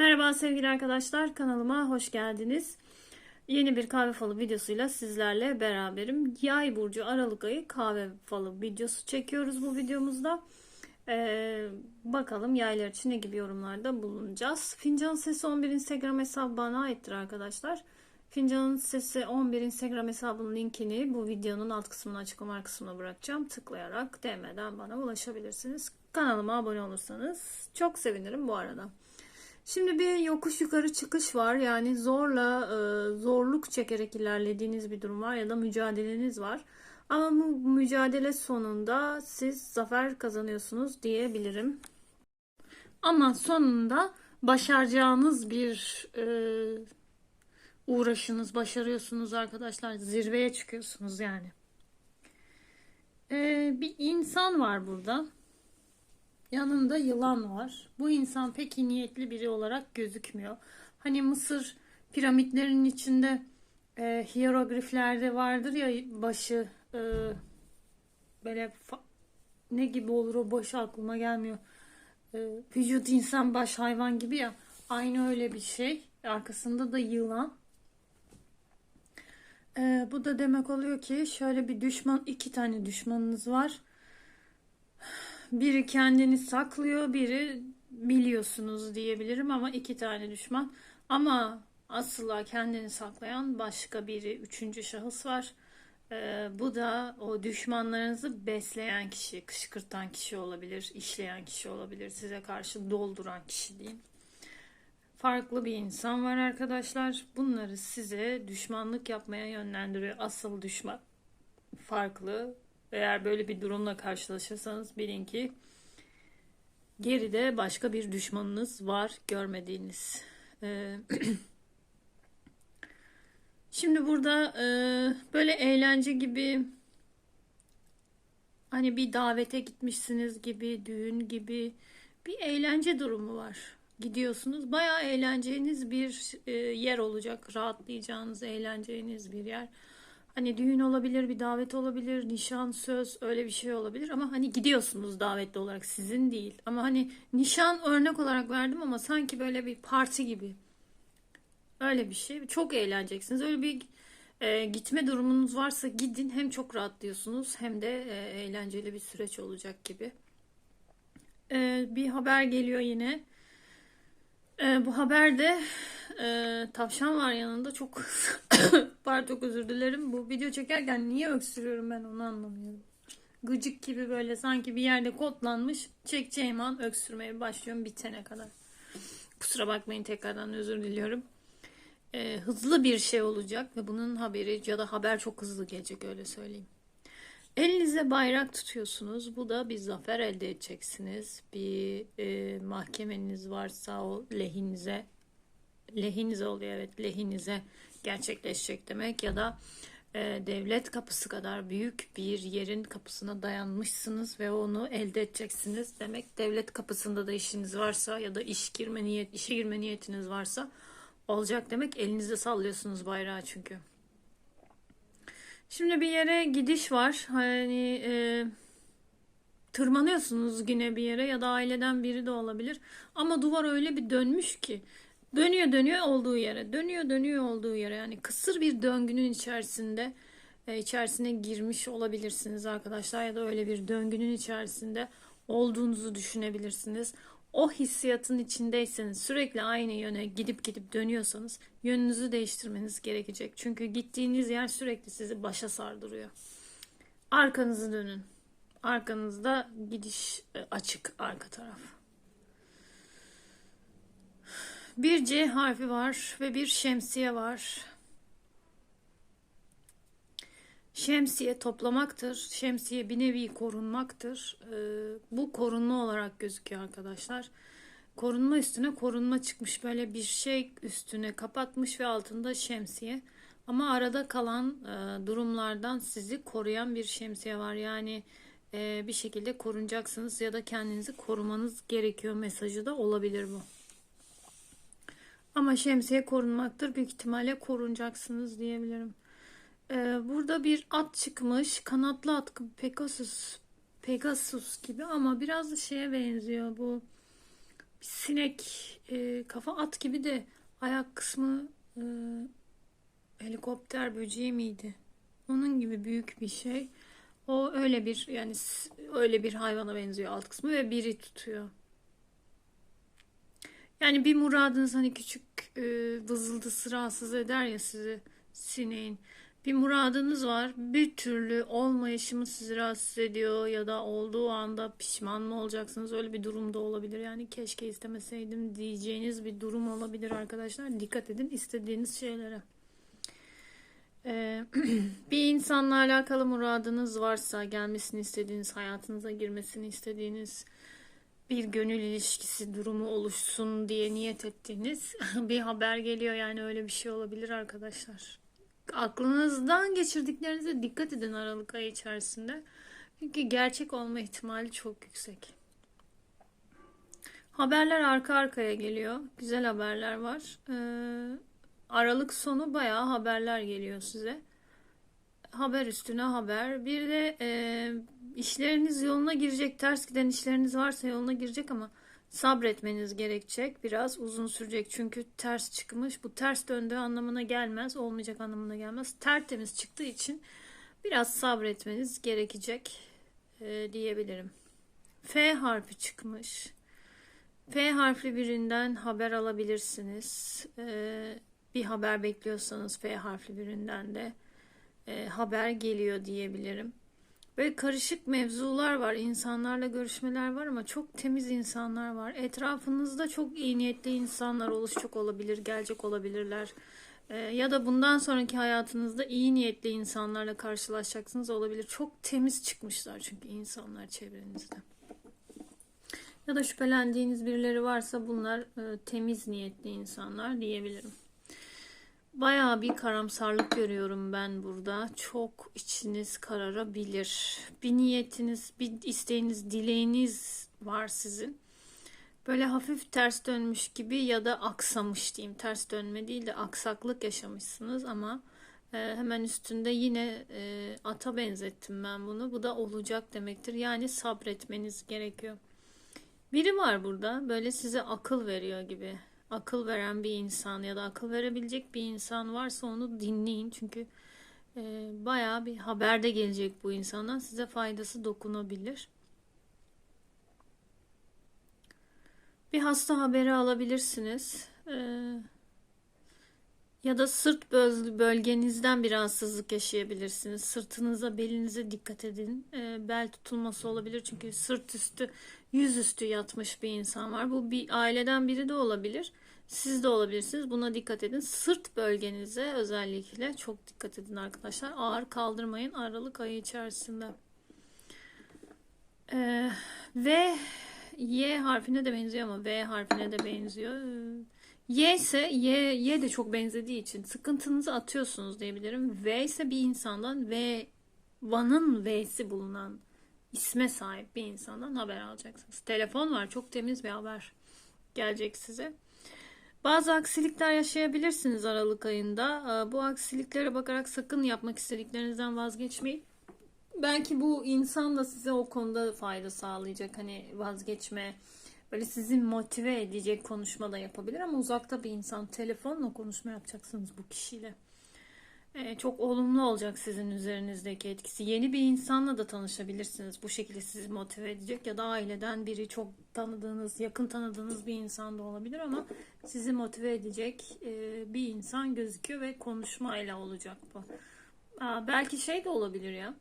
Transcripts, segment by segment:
Merhaba sevgili arkadaşlar kanalıma hoş geldiniz. Yeni bir kahve falı videosuyla sizlerle beraberim. Yay burcu Aralık ayı kahve falı videosu çekiyoruz bu videomuzda. Ee, bakalım yaylar için ne gibi yorumlarda bulunacağız. Fincan Sesi 11 Instagram hesabı bana aittir arkadaşlar. Fincanın Sesi 11 Instagram hesabının linkini bu videonun alt kısmına açıklama kısmına bırakacağım. Tıklayarak DM'den bana ulaşabilirsiniz. Kanalıma abone olursanız çok sevinirim bu arada. Şimdi bir yokuş yukarı çıkış var. Yani zorla e, zorluk çekerek ilerlediğiniz bir durum var ya da mücadeleniz var. Ama bu mücadele sonunda siz zafer kazanıyorsunuz diyebilirim. Ama sonunda başaracağınız bir e, uğraşınız, başarıyorsunuz arkadaşlar. Zirveye çıkıyorsunuz yani. E, bir insan var burada. Yanında yılan var. Bu insan pek iyi niyetli biri olarak gözükmüyor. Hani Mısır piramitlerinin içinde e, hierogliflerde vardır ya başı e, böyle ne gibi olur o başı aklıma gelmiyor. E, vücut insan baş hayvan gibi ya. Aynı öyle bir şey. Arkasında da yılan. E, bu da demek oluyor ki şöyle bir düşman iki tane düşmanınız var. Biri kendini saklıyor, biri biliyorsunuz diyebilirim ama iki tane düşman. Ama asla kendini saklayan başka biri, üçüncü şahıs var. Ee, bu da o düşmanlarınızı besleyen kişi, kışkırtan kişi olabilir, işleyen kişi olabilir, size karşı dolduran kişi diyeyim. Farklı bir insan var arkadaşlar. Bunları size düşmanlık yapmaya yönlendiriyor. Asıl düşman farklı. Eğer böyle bir durumla karşılaşırsanız bilin ki geride başka bir düşmanınız var görmediğiniz. Ee, Şimdi burada e, böyle eğlence gibi hani bir davete gitmişsiniz gibi, düğün gibi bir eğlence durumu var. Gidiyorsunuz. Bayağı eğleneceğiniz bir e, yer olacak. Rahatlayacağınız, eğleneceğiniz bir yer. Hani düğün olabilir, bir davet olabilir, nişan, söz öyle bir şey olabilir ama hani gidiyorsunuz davetli olarak sizin değil. Ama hani nişan örnek olarak verdim ama sanki böyle bir parti gibi. Öyle bir şey. Çok eğleneceksiniz. Öyle bir e, gitme durumunuz varsa gidin. Hem çok rahatlıyorsunuz hem de e, eğlenceli bir süreç olacak gibi. E, bir haber geliyor yine. E, bu haberde e, tavşan var yanında. Çok pardon özür dilerim. Bu video çekerken niye öksürüyorum ben onu anlamıyorum. Gıcık gibi böyle sanki bir yerde kodlanmış. Çekeceğim an öksürmeye başlıyorum bitene kadar. Kusura bakmayın tekrardan özür diliyorum. E, hızlı bir şey olacak ve bunun haberi ya da haber çok hızlı gelecek öyle söyleyeyim. Elinize bayrak tutuyorsunuz. Bu da bir zafer elde edeceksiniz. Bir e, mahkemeniz varsa o lehinize lehinize oluyor evet lehinize gerçekleşecek demek ya da e, devlet kapısı kadar büyük bir yerin kapısına dayanmışsınız ve onu elde edeceksiniz demek. Devlet kapısında da işiniz varsa ya da iş girme niyet işe girme niyetiniz varsa olacak demek. Elinizde sallıyorsunuz bayrağı çünkü. Şimdi bir yere gidiş var. Hani e, tırmanıyorsunuz yine bir yere ya da aileden biri de olabilir. Ama duvar öyle bir dönmüş ki dönüyor dönüyor olduğu yere. Dönüyor dönüyor olduğu yere. Yani kısır bir döngünün içerisinde e, içerisine girmiş olabilirsiniz arkadaşlar ya da öyle bir döngünün içerisinde olduğunuzu düşünebilirsiniz. O hissiyatın içindeyseniz sürekli aynı yöne gidip gidip dönüyorsanız yönünüzü değiştirmeniz gerekecek. Çünkü gittiğiniz yer sürekli sizi başa sardırıyor. Arkanızı dönün. Arkanızda gidiş e, açık arka taraf. Bir C harfi var ve bir şemsiye var. Şemsiye toplamaktır. Şemsiye bir nevi korunmaktır. Ee, bu korunma olarak gözüküyor arkadaşlar. Korunma üstüne korunma çıkmış. Böyle bir şey üstüne kapatmış ve altında şemsiye. Ama arada kalan e, durumlardan sizi koruyan bir şemsiye var. Yani e, bir şekilde korunacaksınız ya da kendinizi korumanız gerekiyor mesajı da olabilir bu. Ama şemsiye korunmaktır. Büyük ihtimalle korunacaksınız diyebilirim. Ee, burada bir at çıkmış. Kanatlı at Pegasus. Pegasus gibi ama biraz da şeye benziyor bu. bir sinek e, kafa at gibi de ayak kısmı e, helikopter böceği miydi? Onun gibi büyük bir şey. O öyle bir yani öyle bir hayvana benziyor alt kısmı ve biri tutuyor. Yani bir muradınız hani küçük e, vızıltısı rahatsız eder ya sizi sineğin. Bir muradınız var. Bir türlü olmayışı mı sizi rahatsız ediyor ya da olduğu anda pişman mı olacaksınız? Öyle bir durumda olabilir. Yani keşke istemeseydim diyeceğiniz bir durum olabilir arkadaşlar. Dikkat edin istediğiniz şeylere. Ee, bir insanla alakalı muradınız varsa, gelmesini istediğiniz, hayatınıza girmesini istediğiniz bir gönül ilişkisi durumu oluşsun diye niyet ettiğiniz bir haber geliyor. Yani öyle bir şey olabilir arkadaşlar. Aklınızdan geçirdiklerinize dikkat edin Aralık ayı içerisinde. Çünkü gerçek olma ihtimali çok yüksek. Haberler arka arkaya geliyor. Güzel haberler var. Ee, Aralık sonu bayağı haberler geliyor size. Haber üstüne haber. Bir de e, işleriniz yoluna girecek. Ters giden işleriniz varsa yoluna girecek ama sabretmeniz gerekecek. Biraz uzun sürecek. Çünkü ters çıkmış. Bu ters döndüğü anlamına gelmez. Olmayacak anlamına gelmez. Tertemiz çıktığı için biraz sabretmeniz gerekecek e, diyebilirim. F harfi çıkmış. F harfli birinden haber alabilirsiniz. Ee, bir haber bekliyorsanız F harfli birinden de e, haber geliyor diyebilirim. Böyle karışık mevzular var. İnsanlarla görüşmeler var ama çok temiz insanlar var. Etrafınızda çok iyi niyetli insanlar oluşacak olabilir, gelecek olabilirler. Ee, ya da bundan sonraki hayatınızda iyi niyetli insanlarla karşılaşacaksınız olabilir. Çok temiz çıkmışlar çünkü insanlar çevrenizde. Ya da şüphelendiğiniz birileri varsa bunlar e, temiz niyetli insanlar diyebilirim. Bayağı bir karamsarlık görüyorum ben burada. Çok içiniz kararabilir. Bir niyetiniz, bir isteğiniz, dileğiniz var sizin. Böyle hafif ters dönmüş gibi ya da aksamış diyeyim. Ters dönme değil de aksaklık yaşamışsınız ama e, hemen üstünde yine e, ata benzettim ben bunu. Bu da olacak demektir. Yani sabretmeniz gerekiyor. Biri var burada böyle size akıl veriyor gibi. Akıl veren bir insan ya da akıl verebilecek bir insan varsa onu dinleyin. Çünkü e, bayağı bir haberde gelecek bu insandan. Size faydası dokunabilir. Bir hasta haberi alabilirsiniz. E, ya da sırt böl- bölgenizden bir rahatsızlık yaşayabilirsiniz. Sırtınıza, belinize dikkat edin. E, bel tutulması olabilir çünkü sırt üstü, yüzüstü yatmış bir insan var. Bu bir aileden biri de olabilir. Siz de olabilirsiniz. Buna dikkat edin. Sırt bölgenize özellikle çok dikkat edin arkadaşlar. Ağır kaldırmayın Aralık ayı içerisinde. E, ve Y harfine de benziyor ama V harfine de benziyor. E, Y ise Y, Y de çok benzediği için sıkıntınızı atıyorsunuz diyebilirim. V ise bir insandan V Van'ın V'si bulunan isme sahip bir insandan haber alacaksınız. Telefon var çok temiz bir haber gelecek size. Bazı aksilikler yaşayabilirsiniz Aralık ayında. Ee, Bu aksiliklere bakarak sakın yapmak istediklerinizden vazgeçmeyin. Belki bu insan da size o konuda fayda sağlayacak. Hani vazgeçme, böyle sizi motive edecek konuşma da yapabilir ama uzakta bir insan telefonla konuşma yapacaksınız bu kişiyle. Ee, çok olumlu olacak sizin üzerinizdeki etkisi. Yeni bir insanla da tanışabilirsiniz. Bu şekilde sizi motive edecek ya da aileden biri çok tanıdığınız, yakın tanıdığınız bir insan da olabilir ama sizi motive edecek e, bir insan gözüküyor ve konuşmayla olacak bu. Aa, belki şey de olabilir ya.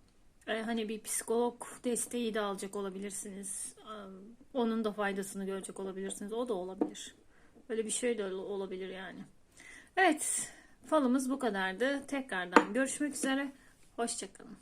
E, hani bir psikolog desteği de alacak olabilirsiniz. Onun da faydasını görecek olabilirsiniz. O da olabilir. Böyle bir şey de ol- olabilir yani. Evet, falımız bu kadardı. Tekrardan görüşmek üzere. Hoşçakalın.